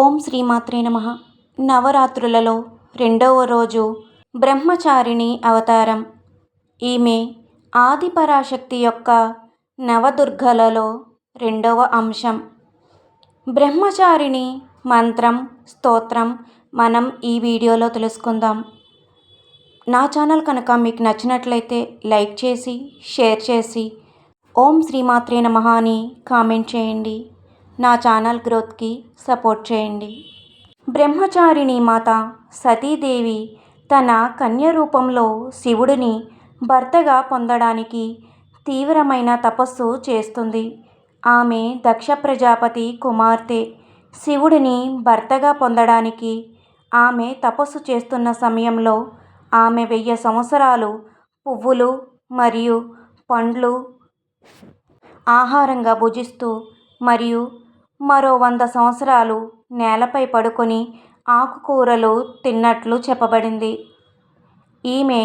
ఓం శ్రీమాత్రే నమ. నవరాత్రులలో రెండవ రోజు బ్రహ్మచారిణి అవతారం. ఈమె ఆదిపరాశక్తి యొక్క నవదుర్గలలో రెండవ అంశం. బ్రహ్మచారిణి మంత్రం స్తోత్రం మనం ఈ వీడియోలో తెలుసుకుందాం. నా ఛానల్ కనుక మీకు నచ్చినట్లయితే లైక్ చేసి షేర్ చేసి ఓం శ్రీమాత్రే నమ అని కామెంట్ చేయండి. నా ఛానల్ గ్రోత్కి సపోర్ట్ చేయండి. బ్రహ్మచారిణి మాత సతీదేవి తన కన్య రూపంలో శివుడిని భర్తగా పొందడానికి తీవ్రమైన తపస్సు చేస్తుంది. ఆమె దక్ష ప్రజాపతి కుమార్తె. శివుడిని భర్తగా పొందడానికి ఆమె తపస్సు చేస్తున్న సమయంలో ఆమె వెయ్యి సంవత్సరాలు పువ్వులు మరియు పండ్లు ఆహారంగా భుజిస్తూ మరియు మరో వంద సంవత్సరాలు నేలపై పడుకొని ఆకుకూరలు తిన్నట్లు చెప్పబడింది. ఈమె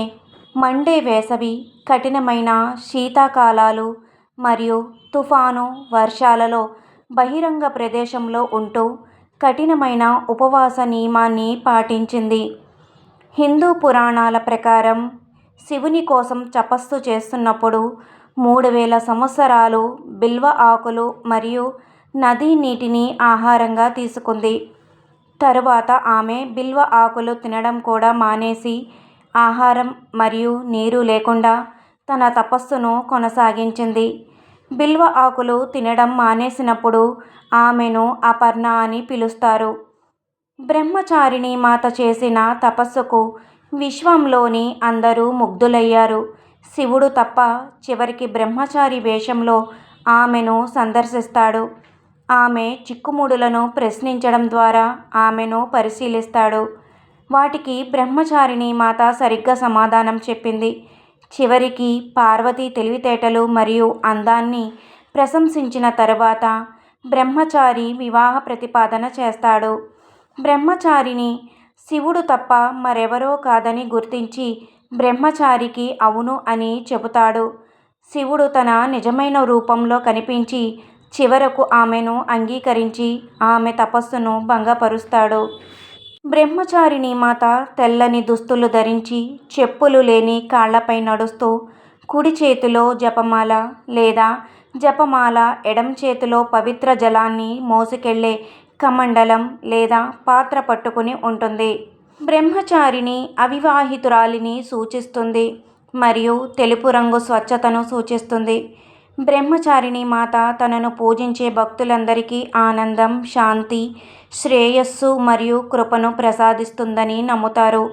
మండే వేసవి కఠినమైన శీతాకాలాలు మరియు తుఫాను వర్షాలలో బహిరంగ ప్రదేశంలో ఉంటూ కఠినమైన ఉపవాస నియమాన్ని పాటించింది. హిందూ పురాణాల ప్రకారం శివుని కోసం తపస్సు చేస్తున్నప్పుడు మూడు వేల సంవత్సరాలు బిల్వ ఆకులు మరియు నదీ నీటిని ఆహారంగా తీసుకుంది. తరువాత ఆమె బిల్వ ఆకులు తినడం కూడా మానేసి ఆహారం మరియు నీరు లేకుండా తన తపస్సును కొనసాగించింది. బిల్వ ఆకులు తినడం మానేసినప్పుడు ఆమెను అపర్ణ అని పిలుస్తారు. బ్రహ్మచారిణి మాత చేసిన తపస్సుకు విశ్వంలోని అందరూ ముగ్ధులయ్యారు. శివుడు తప్ప చివరికి బ్రహ్మచారి వేషంలో ఆమెను సందర్శిస్తాడు. ఆమె చిక్కుముడులను ప్రశ్నించడం ద్వారా ఆమెను పరిశీలిస్తాడు. వాటికి బ్రహ్మచారిణి మాత సరిగ్గా సమాధానం చెప్పింది. చివరికి పార్వతి తెలివితేటలు మరియు అందాన్ని ప్రశంసించిన తరువాత బ్రహ్మచారి వివాహ ప్రతిపాదన చేస్తాడు. బ్రహ్మచారిని శివుడు తప్ప మరెవరో కాదని గుర్తించి బ్రహ్మచారికి అవును అని చెబుతాడు. శివుడు తన నిజమైన రూపంలో కనిపించి చివరకు ఆమెను అంగీకరించి ఆమె తపస్సును భంగపరుస్తాడు. బ్రహ్మచారిణి మాత తెల్లని దుస్తులు ధరించి చెప్పులు లేని కాళ్ళపై నడుస్తూ కుడి చేతిలో జపమాల లేదా జపమాల ఎడం చేతిలో పవిత్ర జలాన్ని మోసుకెళ్ళే కమండలం లేదా పాత్ర పట్టుకుని ఉంటుంది. బ్రహ్మచారిని అవివాహితురాలిని సూచిస్తుంది మరియు తెలుపు రంగు స్వచ్ఛతను సూచిస్తుంది. బ్రహ్మచారిణి మాత తనను పూజించే భక్తులందరికీ ఆనందం శాంతి శ్రేయస్సు మరియు కృపను ప్రసాదిస్తుందని నమ్ముతారు.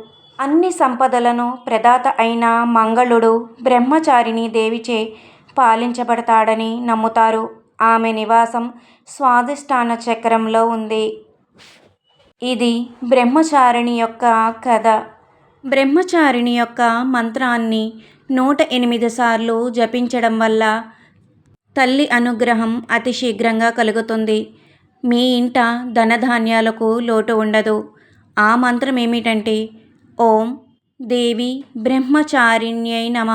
అన్ని సంపదలను ప్రదాత అయిన మంగళుడు బ్రహ్మచారిణి దేవిచే పాలించబడతాడని నమ్ముతారు. ఆమె నివాసం స్వాదిష్టాన చక్రంలో ఉంది. ఇది బ్రహ్మచారిణి యొక్క కథ. బ్రహ్మచారిణి యొక్క మంత్రాన్ని నూట ఎనిమిది సార్లు జపించడం వల్ల తల్లి అనుగ్రహం అతి శీఘ్రంగా కలుగుతుంది. మీ ఇంట ధనధాన్యాలకు లోటు ఉండదు. ఆ మంత్రం ఏమిటంటే ఓం దేవి బ్రహ్మచారిణ్యై నమ.